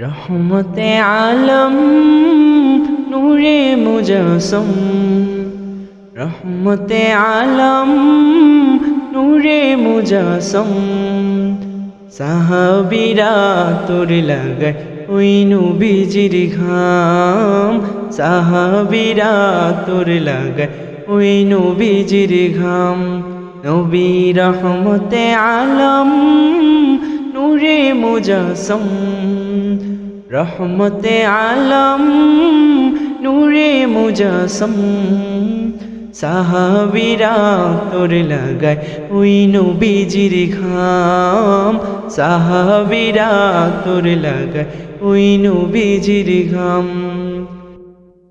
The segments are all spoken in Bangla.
রহমতে আলম, নূরে মুজাসম। রহমতে আলম, নূরে মুজাসম। সাহাবিরা তোর লাগায় ওই নবীজির ঘাম। সাহাবিরা তোর লাগায় ওই নবীজির ঘাম। নবী রহমতে আলম নূরে মুজাসম, রহমতে আলম, নূরে মুজাসম। সাহাবিরা তোর লাগায় ওই নবীজির ঘাম। সাহাবিরা তোর লাগায় ওই নবীজির ঘাম।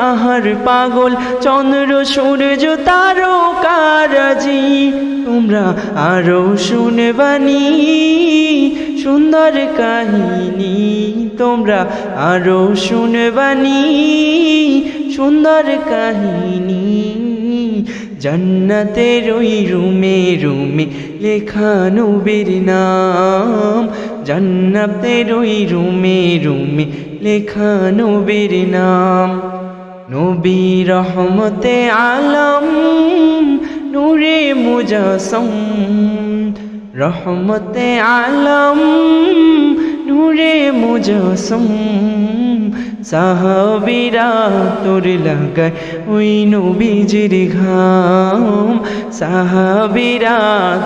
যাহার পাগল, চন্দ্র, সূর্য তারকারাজি তোমরা আরও শুনবানি সুন্দর কাহিনী। তোমরা আরও শুনবানি সুন্দর কাহিনী। জান্নাতের ওই রুমে রুমে লেখা নবীর নাম। জান্নাতের ওই রুমে রুমে লেখা নবীর নাম। নবী রহমতে আলম, নূরে মুজাসম। রহমতে আলম, নূরে মুজাসম। সাহাবিরা তোর লাগায় ওই নবীজির ঘাম। সাহাবিরা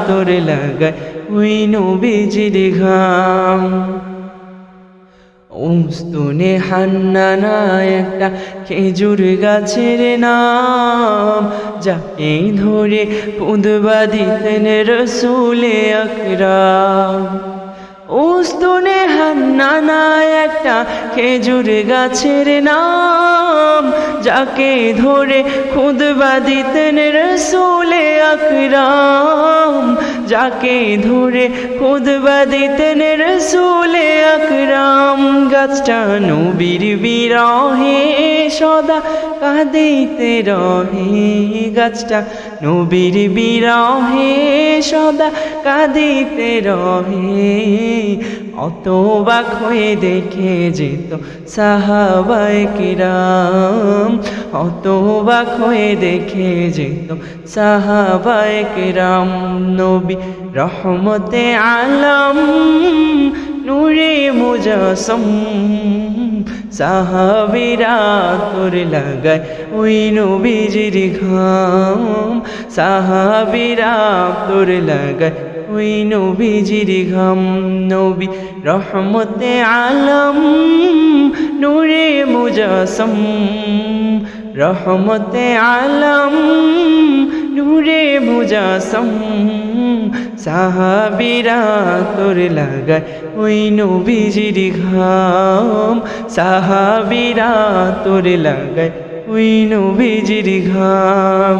তোর লাগায় ওই নবীজির ঘাম। উস্তুনে হান্নানা একটা খেজুর গাছের নাম, যাকে ধরে পুদবা দিতেন রসুলে আকরাম। উস্তুনে হান্নানা একটা খেজুর গাছের নাম, যাকে ধরে খুদবা দিতেন রসুলে আকরাম। যাকে ধরে খুদবা দিতেন রসুলে আকরাম। গাছটা নবীর বিরহে সদা কাঁদিতে রহে। গাছটা নবীর বিরহে সদা কাঁদিতে রহে। অত বাক হয়ে দেখে যেত সাহাবায় কিরাম। অত বাক হয়ে দেখে যেত সাহাবায় কিরাম। নবী রহমতে আলম মুজাসম সাহাবিরা তোর লাগায় ওই নবীজির ঘাম। সাহাবিরা তোর লাগায় ওই নবীজির ঘাম। নবী রহমতে আলম, নূরে মুজাসম। রহমতে আলম, নূরে মুজাসম। সাহাবিরা তোর লাগায় ওই নবীজির ঘাম। সাহাবিরা তোর লাগায় ওই নবীজির ঘাম।